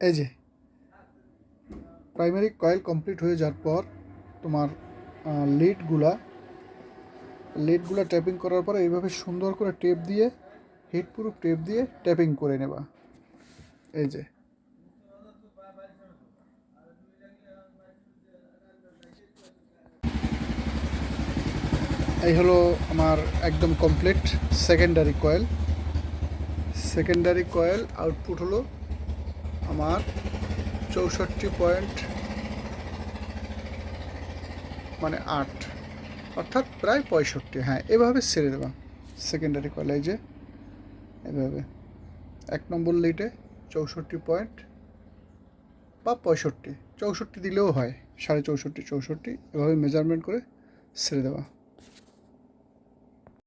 এই যে primary coil complete হয়ে যাওয়ার পর তোমার লিডগুলা লিডগুলা ট্যাপিং করার পরে এইভাবে সুন্দর করে টেপ দিয়ে হিট প্রুফ টেপ দিয়ে ট্যাপিং করে নেবা। এই যে। এই হলো আমার একদম complete secondary coil secondary coil output হলো আমার চৌষট্টি পয়েন্ট মানে আট, অর্থাৎ প্রায় পঁয়ষট্টি। হ্যাঁ এভাবে ছেড়ে দেবা। সেকেন্ডারি কলেজে এভাবে। এক নম্বর লিটে চৌষট্টি পয়েন্ট বা পঁয়ষট্টি। চৌষট্টি দিলেও হয়, সাড়ে চৌষট্টি চৌষট্টি। এভাবে মেজারমেন্ট করে ছেড়ে দেওয়া